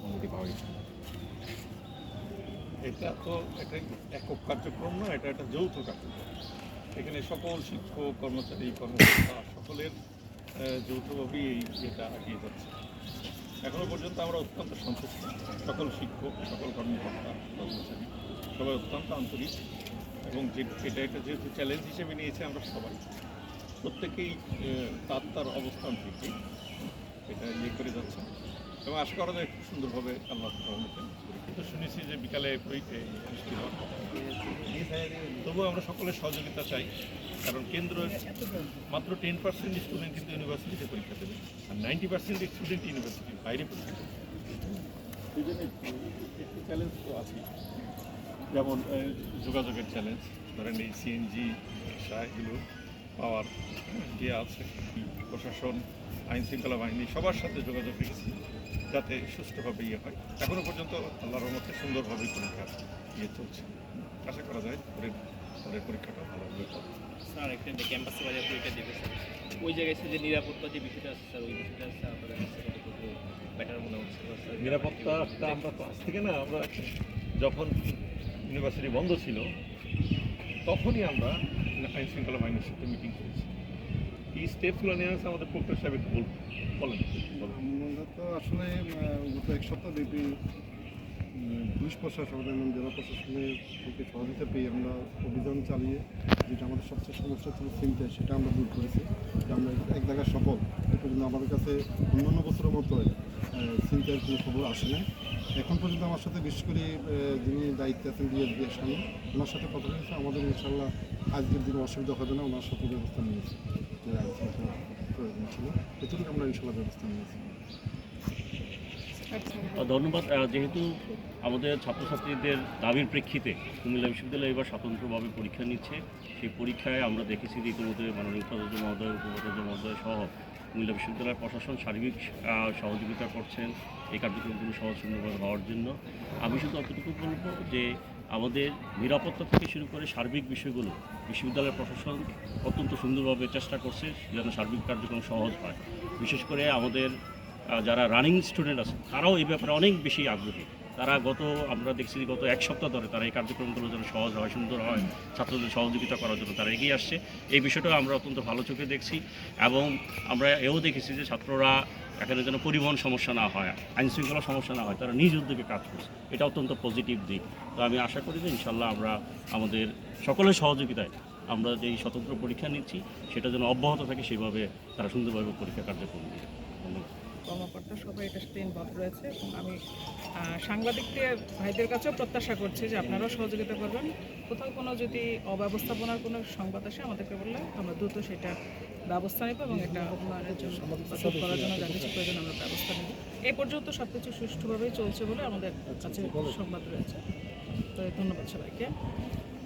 সংগতি পাওয়া গেছে। এটা তো একটা একক কার্যক্রম না, এটা একটা যৌথ কার্যক্রম। এখানে সকল শিক্ষক, কর্মচারী, কর্মকর্তা সকলের যৌথভাবেই এই এটা এগিয়ে যাচ্ছে। এখনও পর্যন্ত আমরা অত্যন্ত সন্তুষ্ট। সকল শিক্ষক, সকল কর্মকর্তা, কর্মচারী, সবাই অত্যন্ত আন্তরিক এবং যে, এটা একটা যেহেতু চ্যালেঞ্জ হিসেবে নিয়েছে আমরা সবাই। প্রত্যেকেই তার তার অবস্থান থেকে এটা ইয়ে করে যাচ্ছে। এবং আশা করা যায় খুব সুন্দরভাবে আল্লাহ কিন্তু শুনেছি যে বিকালে বৃষ্টি হওয়ার তবুও আমরা সকলের সহযোগিতা চাই কারণ কেন্দ্র মাত্র টেন পার্সেন্ট স্টুডেন্ট কিন্তু ইউনিভার্সিটিতে পরীক্ষা দেবে আর নাইনটি পার্সেন্ট স্টুডেন্ট ইউনিভার্সিটির বাইরে পরীক্ষা দেবে। সেই জন্য একটু চ্যালেঞ্জ তো আছে যেমন যোগাযোগের চ্যালেঞ্জ ধরেন এই সিএনজি এগুলো। পাওয়ার ইয়ে আছে প্রশাসন আইন শৃঙ্খলা বাহিনী সবার সাথে যোগাযোগ রেখেছি যাতে সুষ্ঠুভাবে ইয়ে হয়। এখনও পর্যন্ত আল্লাহর রহমতে সুন্দরভাবেই পরীক্ষা ইয়ে চলছে। আশা করা যায় পরে পরের পরীক্ষাটা ভালোভাবে হবে। স্যার একটা ক্যাম্পাসে বাজার পরীক্ষা দেবে ওই জায়গায় যে নিরাপত্তা যে বিষয়টা আছে স্যার ওই বিষয়টা স্যার আপনাদের বেটার মনে হচ্ছে নিরাপত্তাটা আমরা তো আজ থেকে না আমরা যখন ইউনিভার্সিটি বন্ধ ছিল তখনই আমরা আইন শৃঙ্খলা বাহিনীর সাথে মিটিং করেছি। এই স্টেপগুলো নিয়ে আছে আমাদের প্রক্টর সাহেব একটু বলব বলেন। আসলে গত এক সপ্তাহ উম, পুলিশ প্রশাসন এবং জেলা প্রশাসনের থেকে সহযোগিতা পেয়ে আমরা অভিযান চালিয়ে যেটা আমাদের সবচেয়ে সমস্যা ছিল চিন্তা সেটা আমরা দূর করেছি। আমরা এক জায়গায় সফল। এটা পর্যন্ত আমাদের কাছে অন্যান্য বছরের মতো চিন্তার কোনো খবর আসে না এখন পর্যন্ত আমার সাথে বিশেষ করে যিনি দায়িত্ব আছেন ডিএসবি স্বামী, ওনার সাথে কথা হয়েছে। আমাদের ইনশাল্লাহ আজকের দিনে অসুবিধা হবে না, ওনার সাথে ব্যবস্থা নিয়েছি। প্রয়োজন ছিল এটুকু আমরা ইনশাল্লাহ ব্যবস্থা নিয়েছি। ধন্যবাদ। যেহেতু আমাদের ছাত্রছাত্রীদের দাবির প্রেক্ষিতে কুমিল্লা বিশ্ববিদ্যালয় এবার স্বতন্ত্রভাবে পরীক্ষা নিচ্ছে, সেই পরীক্ষায় আমরা দেখেছি যে ইতিমধ্যে মাননীয় উপাচার্য মহোদয় উপপাচার্য মহোদয় সহ কুমিল্লা বিশ্ববিদ্যালয়ের প্রশাসন সার্বিক সহযোগিতা করছেন এই কার্যক্রমগুলো সহজ সুন্দরভাবে হওয়ার জন্য। আমি শুধু অতটুকু বলব যে আমাদের নিরাপত্তা থেকে শুরু করে সার্বিক বিষয়গুলো বিশ্ববিদ্যালয়ের প্রশাসন অত্যন্ত সুন্দরভাবে চেষ্টা করছে যেন সার্বিক কার্যক্রম সহজ হয়। বিশেষ করে আমাদের যারা রানিং স্টুডেন্ট আছে, তারাও এই ব্যাপারে অনেক বেশি আগ্রহী। তারা গত, আমরা দেখছি গত এক সপ্তাহ ধরে তারা এই কার্যক্রমগুলো যেন সহজ হয়, সুন্দর হয়, ছাত্রদের সহযোগিতা করার জন্য তারা এগিয়ে আসছে। এই বিষয়টাও আমরা অত্যন্ত ভালো চোখে দেখছি এবং আমরা এও দেখেছি যে ছাত্ররা এখানে যেন পরিবহন সমস্যা না হয় আইন শৃঙ্খলা সমস্যা না হয়, তারা নিজ উদ্যোগে কাজ করছে। এটা অত্যন্ত পজিটিভ দিক। তো আমি আশা করি যে ইনশাল্লাহ আমরা আমাদের সকলের সহযোগিতায় আমরা যে এই স্বতন্ত্র পরীক্ষা নিচ্ছি, সেটা যেন অব্যাহত থাকে, সেভাবে তারা সুন্দরভাবে পরীক্ষা কার্যক্রম ধন্যবাদ। কর্মকর্তা সবাই এটার সাথে ইনভলভ রয়েছে এবং আমি সাংবাদিকদের ভাইদের কাছেও প্রত্যাশা করছি যে আপনারাও সহযোগিতা করবেন। কোথাও কোনো যদি অব্যবস্থাপনার কোনো সংবাদ আসে আমাদেরকে বললে আমরা দ্রুত সেটা ব্যবস্থা নেব এবং এটা উন্নয়নের জন্য করার জন্য যা কিছু প্রয়োজন আমরা ব্যবস্থা নেব। এ পর্যন্ত সব কিছু সুষ্ঠুভাবেই চলছে বলে আমাদের কাছে সংবাদ রয়েছে। তো ধন্যবাদ সবাইকে।